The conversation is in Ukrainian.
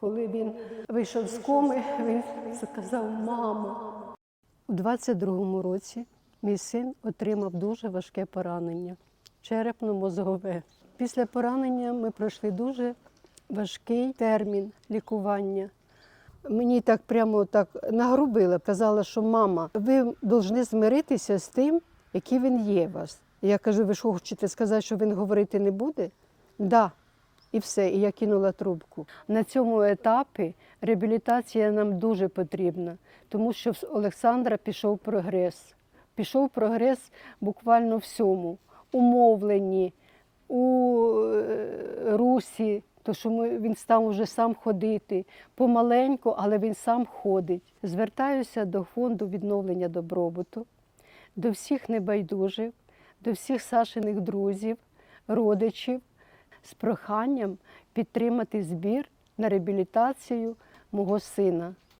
Коли він вийшов з коми, він сказав мама. У 22-му році мій син отримав дуже важке поранення черепно-мозгове. Після поранення ми пройшли дуже важкий термін лікування. Мені так прямо так нагрубили, казала, що мама, ви повинні змиритися з тим, який він є у вас. Я кажу, ви що хочете сказати, що він говорити не буде? Да. І все, і я кинула трубку. На цьому етапі реабілітація нам дуже потрібна, тому що в Олександра пішов прогрес. Пішов прогрес буквально всьому. У мовленні, у русі, то що ми, він став уже сам ходити. Помаленьку, але він сам ходить. Звертаюся до фонду відновлення добробуту, до всіх небайдужих, до всіх Сашиних друзів, родичів з проханням підтримати збір на реабілітацію мого сина.